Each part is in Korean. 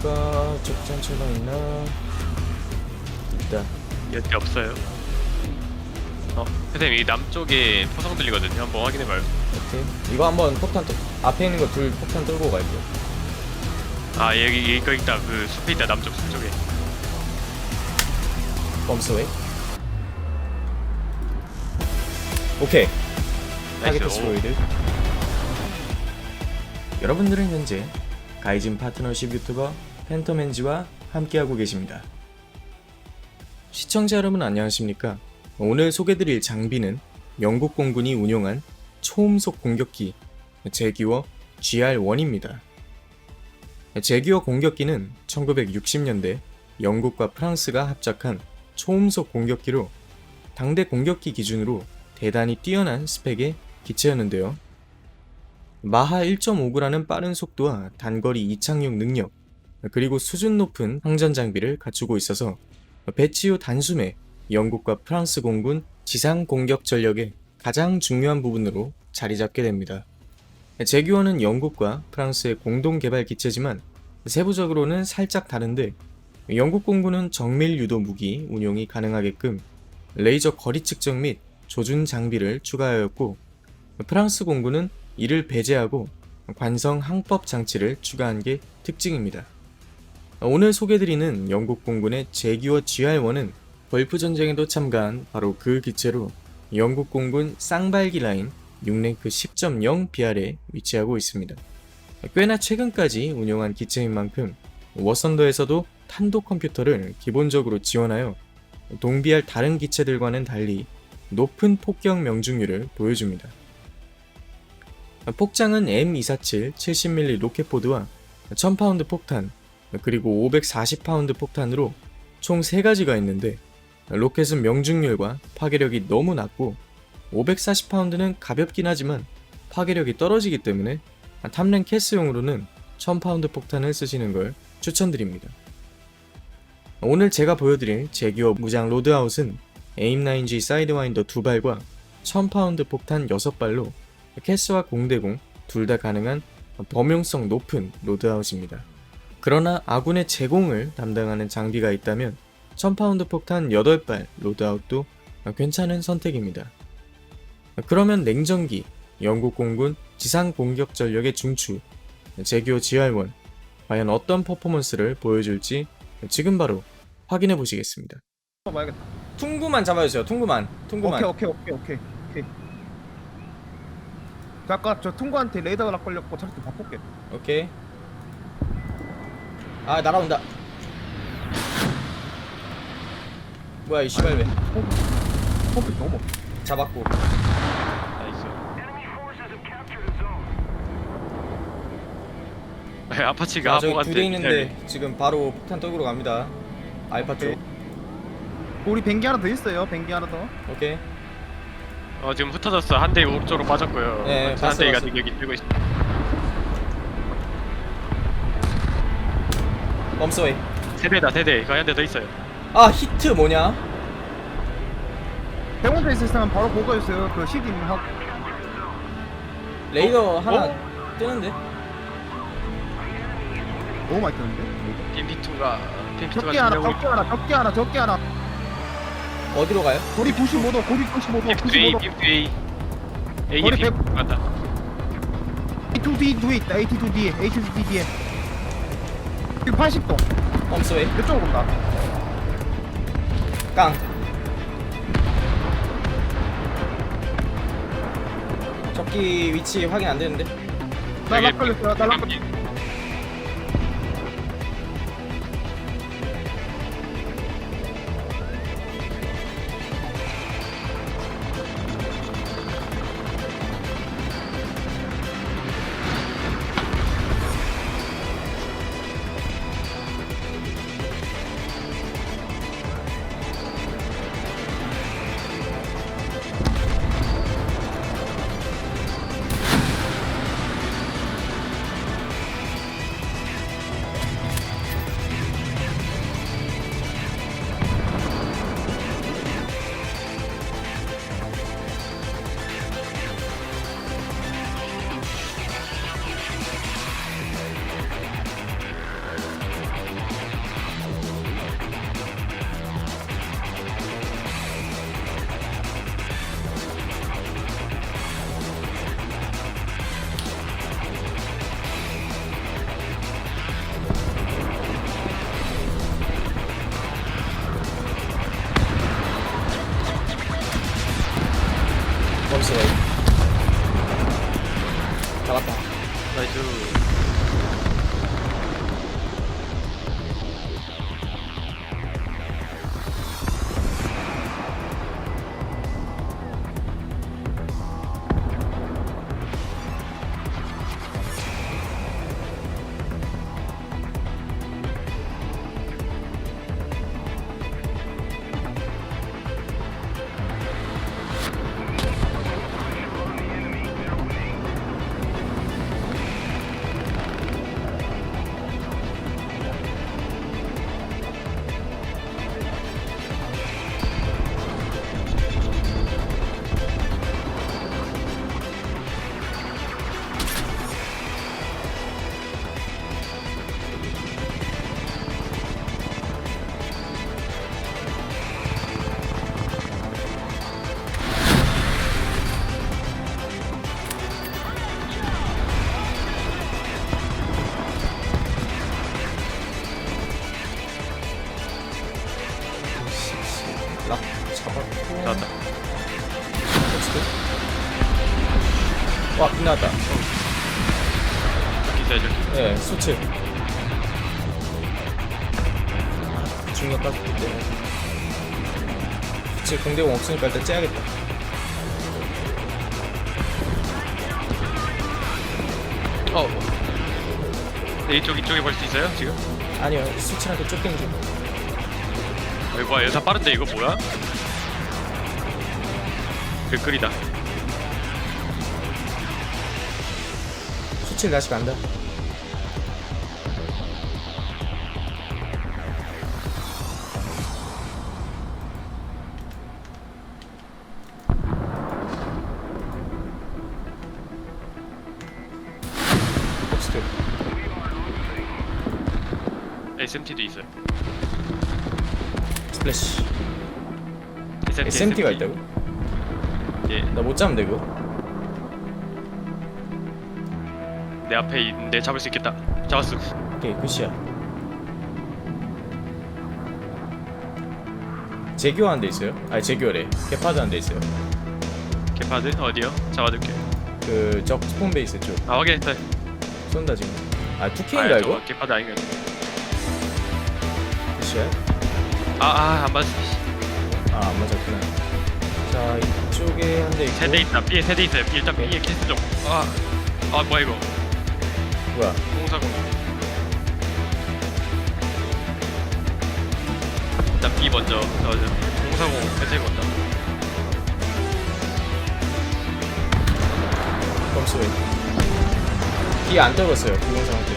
추가 적전체가 있나? 있다. 여태 없어요. 어, 선생님 이 남쪽에 포성 들리거든요. 한번 확인해봐요. 오케이. 이거 한번 폭탄 또 앞에 있는 거 둘 폭탄 떨고 갈게요. 아 여기 이거 있다. 그 숲에 있다. 남쪽 숲 쪽에. 범스웨이. 오케이. 타겟 나이스. 오, 스로이드. 여러분들은 현재 가이진 파트너십 유튜버 팬텀엔지와 함께하고 계십니다. 시청자 여러분 안녕하십니까? 오늘 소개드릴 장비는 영국 공군이 운용한 초음속 공격기 제기어 GR1입니다. 제기어 공격기는 1960년대 영국과 프랑스가 합작한 초음속 공격기로 당대 공격기 기준으로 대단히 뛰어난 스펙의 기체였는데요. 마하 1.5g라는 빠른 속도와 단거리 이착륙 능력, 그리고 수준 높은 항전 장비를 갖추고 있어서 배치 후 단숨에 영국과 프랑스 공군 지상 공격 전력의 가장 중요한 부분으로 자리 잡게 됩니다. 제규어는 영국과 프랑스의 공동 개발 기체지만 세부적으로는 살짝 다른데 영국 공군은 정밀 유도 무기 운용이 가능하게끔 레이저 거리 측정 및 조준 장비를 추가하였고 프랑스 공군은 이를 배제하고 관성 항법 장치를 추가한 게 특징입니다. 오늘 소개드리는 영국 공군의 제규어 GR1은 걸프 전쟁에도 참가한 바로 그 기체로 영국 공군 쌍발기 라인 6랭크 10.0 BR에 위치하고 있습니다. 꽤나 최근까지 운용한 기체인 만큼 워선더에서도 탄도 컴퓨터를 기본적으로 지원하여 동비할 다른 기체들과는 달리 높은 폭격 명중률을 보여줍니다. 폭장은 M247 70mm 로켓포드와 1000파운드 폭탄, 그리고 540파운드 폭탄으로 총 3가지가 있는데 로켓은 명중률과 파괴력이 너무 낮고 540파운드는 가볍긴 하지만 파괴력이 떨어지기 때문에 탐랭 캐스용으로는 1000파운드 폭탄을 쓰시는 걸 추천드립니다. 오늘 제가 보여드릴 제기어 무장 로드아웃은 에임9G 사이드와인더 2발과 1000파운드 폭탄 6발로 캐스와 공대공 둘 다 가능한 범용성 높은 로드아웃입니다. 그러나 아군의 제공을 담당하는 장비가 있다면 1000파운드 폭탄 8발 로드아웃도 괜찮은 선택입니다. 그러면 냉전기, 영국 공군 지상 공격 전력의 중추, 제기어 GR1 과연 어떤 퍼포먼스를 보여줄지 지금 바로 확인해 보시겠습니다. 봐야겠다. 퉁구만 잡아주세요. 퉁구만. 퉁구만. 오케이 오케이 오케이 오케이 오케이. 저 아까 저 통구한테 레이더가 락 걸렸고 좀 바꿀게. 오케이. 아 날아온다. 뭐야 이 씨발 왜? 펌프 너무. 잡았고. 나이스. 네, 아파치가 저기 두대 있는데 지금 바로 폭탄 떡으로 갑니다. 알파 쪽. 오케이. 우리 뱅기 하나 더 있어요. 뱅기 하나 더. 오케이. 어 지금 흩어졌어. 한 대 오른쪽으로 빠졌고요. 네, 한 봤어요, 대가 봤어요. 여기 들고 있어. 범스웨이. 세대다 세대. 이거 한대더 있어요. 아 히트 뭐냐? 병원에 있으면 바로 보고 있어요. 그 시딘 하고. 레이더 어? 하나 어? 뜨는데? 너무 많이 뜨는데. 빔피투가 빔피투가 적게 하나, 적게 하나, 적게 하나, 적게 하나. 어디로 가요? 고리 95도, 고리 95도, 빔피투 A 95도. 빔피투 A. A 머리 빔피투 백- 간다. A2D 뒤에 있다. A2D, A2D 뒤에. 지금 80도. 범스웨이. 이쪽으로 온다. 깡. 적기 위치 확인 안 되는데? 나락 걸렸어요. 나락 걸렸어. 나 예, 수치. 아, 중력 깎기 때문에. 수치 공대공 없으니까 일단 째야겠다. 어. 네, 이쪽 이쪽에 볼수 있어요 지금? 아니요, 수치한테 쫓긴 중. 어이 뭐야 여사 빠른데 이거 뭐야? 글끓이다. 수치를 다시 간다. 텍스트. SMT도 있어요. 스플래시. SMT, SMT가 있다고? 예, 나 못 잡으면 돼 그거? 내 앞에 있는데 잡을 수 있겠다. 잡았어. 오케이 굿이야 제교하는 데 있어요? 아니 제교래 개파드 하는 데 있어요 개파드 어디요? 잡아둘게. 그 적 스폰 베이스 쪽 아 확인했다. 쏜다 지금 아 2K인가 이거? 저거 개파드 아닌가? 굿이야? 아아안 맞았어. 아안 맞았구나 자 이쪽에 한 대 있고 세대 있다. B에 세대 있어요. B 일단. B에 캐스 좀. 아, 아 뭐야 이거? 뭐야 공사공. 일단 B 먼저 넣어줘. 공사공 해제가 온다. 펌스웨이 뒤에 안 떨궜어요 비공상한테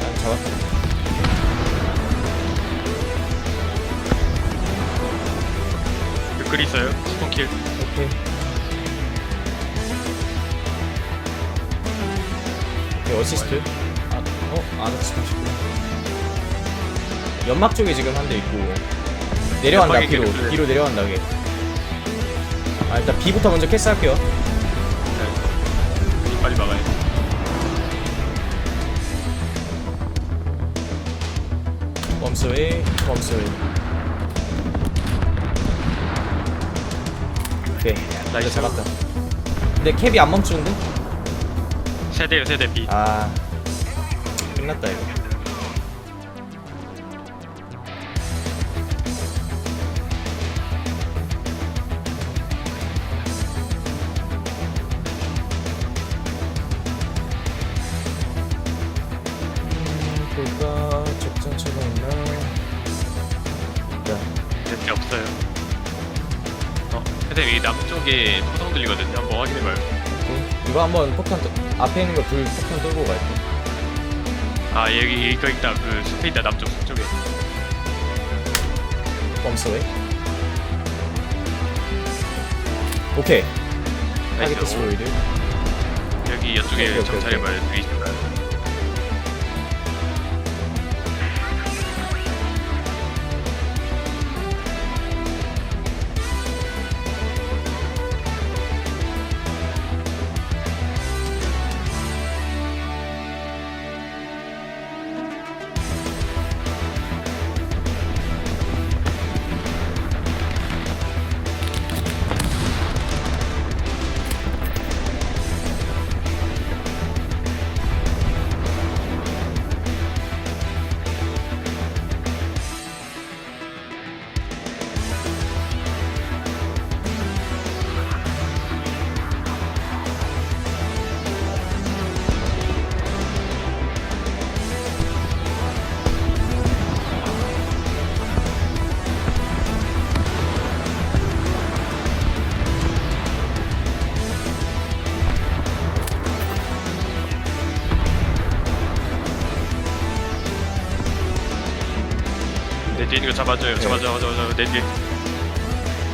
난 잡았다 글 있어요. 스폰킬. 오케이 오케이 어시스트 아, 어? 안 어시스트 연막 쪽에 지금 한 대 있고 내려간다 뒤로 계속 뒤로 내려간다 그게 아 일단 B부터 먼저 캐스할게요 네. 빨리 막아야 돼. 범스웨이 범스웨이 오케이 나 나이스. 이제 잡았다 근데 캡이 안 멈추는데? 세대요 세대 B. 아 끝났다 이거 세대 없어요. 어, 선생님 이 남쪽에 포성 들리거든요. 한번 확인해봐요. 오케이. 이거 한번 폭탄 떠- 앞에 있는 거 불 폭탄 떨고 갈게 아 여기 이거 있다. 그 숲에 있다 남쪽 쪽에. 범스웨이 오케이 타겟 나이스. 디스트로이드 여기 이쪽에 오케이, 정찰해봐요. 여기 있습 니다. 뒤에 있는 거 잡아줘요. 잡아줘, 잡아줘, 잡아줘. 내 뒤에.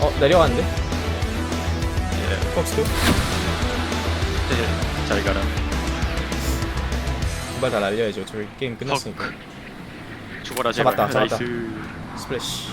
어 내려왔는데? 예, 퍽스도 예, 잘 가라. 두발 다 날려야죠 저희 게임 끝났으니까 죽어라 제발. 잡았다, 잡았다. 나이스. 스플래시